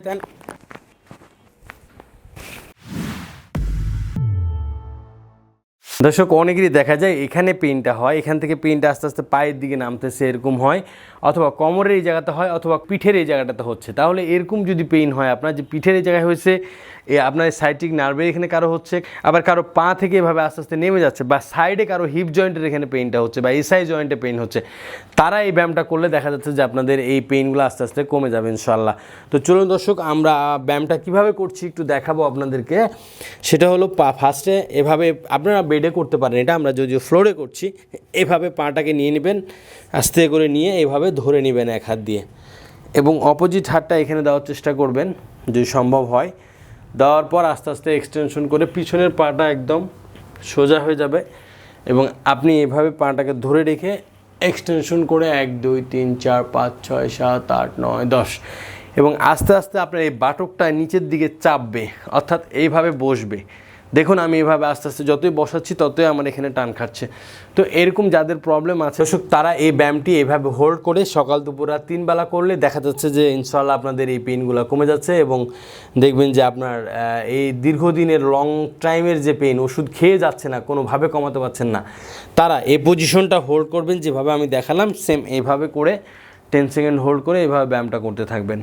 Then দর্শক, অনেকেরই দেখা যায় এখানে পেনটা হয়, এখান থেকে পেনটা আস্তে আস্তে পায়ের দিকে নামতেছে, এরকম হয়, অথবা কোমরের এই জায়গাটা হয়, অথবা পিঠের এই জায়গাটাতে হচ্ছে। তাহলে এরকম যদি পেইন হয় আপনার, যে পিঠের এই জায়গায় হয়েছে, এ আপনার সাইটিক নার্ভের এখানে কারও হচ্ছে, আবার কারও পা থেকে এভাবে আস্তে আস্তে নেমে যাচ্ছে, বা সাইডে কারও হিপ জয়েন্টের এখানে পেইনটা হচ্ছে, বা এসআই জয়েন্টে পেইন হচ্ছে, তারা এই ব্যায়ামটা করলে দেখা যাচ্ছে যে আপনাদের এই পেইনগুলো আস্তে আস্তে কমে যাবে ইনশাল্লাহ তো চলুন দর্শক, আমরা ব্যায়ামটা কীভাবে করছি একটু দেখাবো আপনাদেরকে। সেটা হলো পা ফার্স্টে এভাবে, আপনারা বেডে করতে পারেন, এটা আমরা যদিও ফ্লোরে করছি, এভাবে পাটাকে নিয়ে নেবেন, আস্তে করে নিয়ে এভাবে ধরে নেবেন এক হাত দিয়ে। এবং অপোজিট হাতটা এখানে দেওয়ার চেষ্টা করবেন, যদি সম্ভব হয়। দেওয়ার পর আস্তে আস্তে এক্সটেনশন করে পিছনের পাটা একদম সোজা হয়ে যাবে এবং আপনি এভাবে পাটাকে ধরে রেখে এক্সটেনশন করে এক, দুই, তিন, চার, পাঁচ, ছয়, সাত, আট, নয়, দশ এবং আস্তে আস্তে আপনার এই বাটকটা নিচের দিকে চাপবে, অর্থাৎ এইভাবে বসবে। দেখুন, আমি এভাবে আস্তে আস্তে যতই বসাচ্ছি, ততই আমার এখানে টান খাচ্ছে তো এরকম যাদের প্রবলেম আছে, দর্শক, তারা এই ব্যায়ামটি এভাবে হোল্ড করে সকাল দুপুর রাত তিন বেলা করলে দেখা যাচ্ছে যে ইনশাল্লাহ আপনাদের এই পেনগুলো কমে যাচ্ছে এবং দেখবেন যে আপনার এই দীর্ঘদিনের লং টাইমের যে পেন ওষুধ খেয়ে যাচ্ছে না, কোনোভাবে কমাতে পারছেন না। তারা এই পজিশনটা হোল্ড করবেন, যেভাবে আমি দেখালাম সেম এইভাবে করে টেন সেকেন্ড হোল্ড করে এইভাবে ব্যায়ামটা করতে থাকবেন।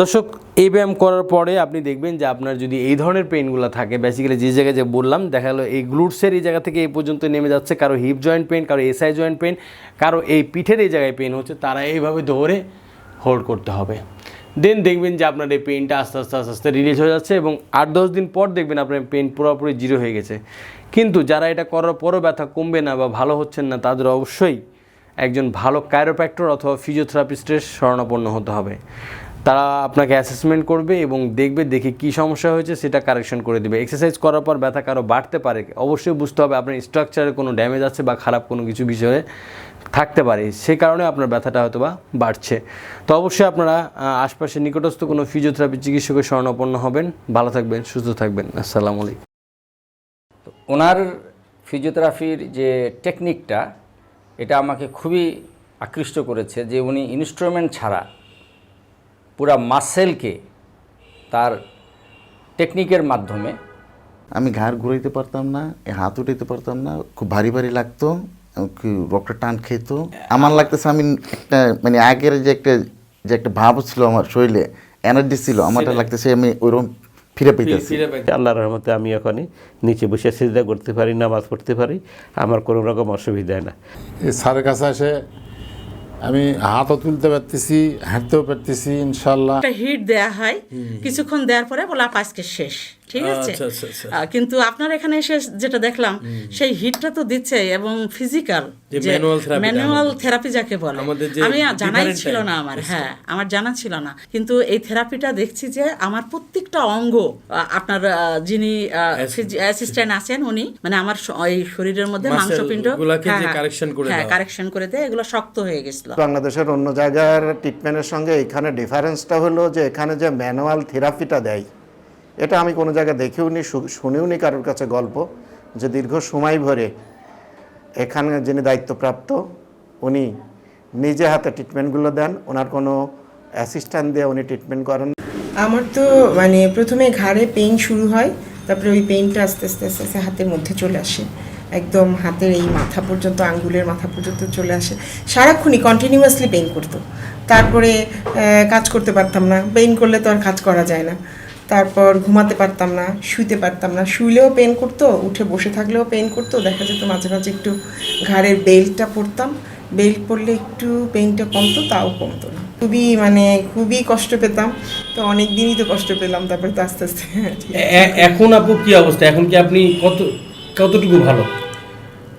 দর্শক, এই ব্যায়াম করার পরে আপনি দেখবেন যে আপনার যদি এই ধরনের পেইনগুলো থাকে বেসিক্যালি যে জায়গায় যে বললাম, দেখা গেলো এই গ্লুটসের এই জায়গা থেকে এই পর্যন্ত নেমে যাচ্ছে, কারও হিপ জয়েন্ট পেন কারও এসআই জয়েন্ট পেন কারও এই পিঠের এই জায়গায় পেন হচ্ছে, তারা এইভাবে ধরে হোল্ড করতে হবে। দেন দেখবেন যে আপনার এই পেনটা আস্তে আস্তে আস্তে আস্তে রিলিজ হয়ে যাচ্ছে এবং আট, দশ দিন পর দেখবেন আপনার পেন পুরোপুরি জিরো হয়ে গেছে। কিন্তু যারা এটা করার পরও ব্যথা কমবে না বা ভালো হচ্ছেন না, তাদের অবশ্যই একজন ভালো কাইরোপ্যাক্টর অথবা ফিজিওথেরাপিস্টের শরণাপন্ন হতে হবে। তারা আপনাকে অ্যাসেসমেন্ট করবে এবং দেখবে, দেখে কী সমস্যা হয়েছে, সেটা কারেকশন করে দেবে। এক্সারসাইজ করার পর ব্যথা কারও বাড়তে পারে, অবশ্যই বুঝতে হবে আপনার স্ট্রাকচারে কোনো ড্যামেজ আছে বা খারাপ কোনো কিছু বিষয়ে থাকতে পারে। সে কারণে আপনার ব্যথাটা হয়তো বা বাড়ছে। তো অবশ্যই আপনারা আশপাশে নিকটস্থ কোনো ফিজিওথেরাপি চিকিৎসকের শরণাপন্ন হবেন। ভালো থাকবেন, সুস্থ থাকবেন। আসসালামু আলাইকুম। ওনার ফিজিওথেরাপির যে টেকনিকটা এটা আমাকে খুবই আকৃষ্ট করেছে যে উনি ইনস্ট্রুমেন্ট ছাড়া পুরা মাসেলকে তার টেকনিকের মাধ্যমে আমি ঘাড় ঘুরাইতে পারতাম না এ হাত উঠাইতে পারতাম না খুব ভারী ভারী লাগতো কি রক্তটা টান খেত। আমার লাগতেছে আমি একটা মানে আগের যে একটা যে একটা ভাব ছিল আমার শরীরে এনার্জি ছিল আমারটা লাগতেছে আমি ওইরকম ফিরে পেতেছি আল্লাহর রহমতে আমি এখনই নিচে বসে সিজদা করতে পারি নামাজ পড়তে পারি আমার কোনো রকম অসুবিধা না। স্যারের কাছে এসে আমি হাতও তুলতে পারতেছি হাঁটতেও পারতেছি ইনশাল্লাহ। একটা হিট দেয়া হয়। কিছুক্ষণ দেওয়ার পরে বলে আজকে শেষ। ঠিক আছে? কিন্তু আপনার এখানে এসে যেটা দেখলাম সেই হিটটা তো দিচ্ছে এবং ফিজিক্যাল ম্যানুয়াল থেরাপি যাকে বলে। আমি জানাই ছিল না আমার হ্যাঁ আমার জানা ছিল না। কিন্তু এই থেরাপিটা দেখছি যে আমার প্রত্যেকটা অঙ্গ আপনার যিনি অ্যাসিস্ট্যান্ট আছেন উনি মানে আমার এই শরীরের মধ্যে মাংসপিণ্ড হ্যাঁ, correction করে হ্যাঁ। কারেকশন করে দেয় এগুলো শক্ত হয়ে গেছিল। বাংলাদেশের অন্য জায়গার ট্রিটমেন্টের সঙ্গে এখানে ডিফারেন্সটা হলো যে এখানে যে ম্যানুয়াল থেরাপিটা দেয় এটা আমি কোনো জায়গায় দেখেও নি শুনেও নি কারোর কাছে গল্প যে দীর্ঘ সময় ভরে এখানে যিনি দায়িত্বপ্রাপ্ত, উনি নিজে হাতে ট্রিটমেন্টগুলো দেন, ওনার কোনো অ্যাসিস্ট্যান্ট দিয়ে উনি ট্রিটমেন্ট করেন। আমার তো মানে প্রথমে ঘাড়ে পেইন শুরু হয়, তারপরে ওই পেইনটা আস্তে আস্তে আস্তে আস্তে হাতের মধ্যে চলে আসে। একদম হাতের এই মাথা পর্যন্ত, আঙ্গুলের মাথা পর্যন্ত চলে আসে। সারাক্ষণই কন্টিনিউয়াসলি পেইন করতো। তারপরে কাজ করতে পারতাম না। পেইন করলে তো আর কাজ করা যায় না। তারপর ঘুমাতে পারতাম না, শুইতে পারতাম না। শুইলেও পেন করতো, উঠে বসে থাকলেও পেন করতো। দেখা যেত মাঝে মাঝে একটু ঘাড়ের বেল্টটা পরতাম। বেল্ট পরলে একটু পেনটা কমতো, তাও কমতো না। খুবই মানে খুবই কষ্ট পেতাম। তো অনেক দিনই তো কষ্ট পেলাম, তারপরে তো আস্তে আস্তে এখন আপু কি অবস্থা? এখন কি আপনি কত, কতটুকু ভালো?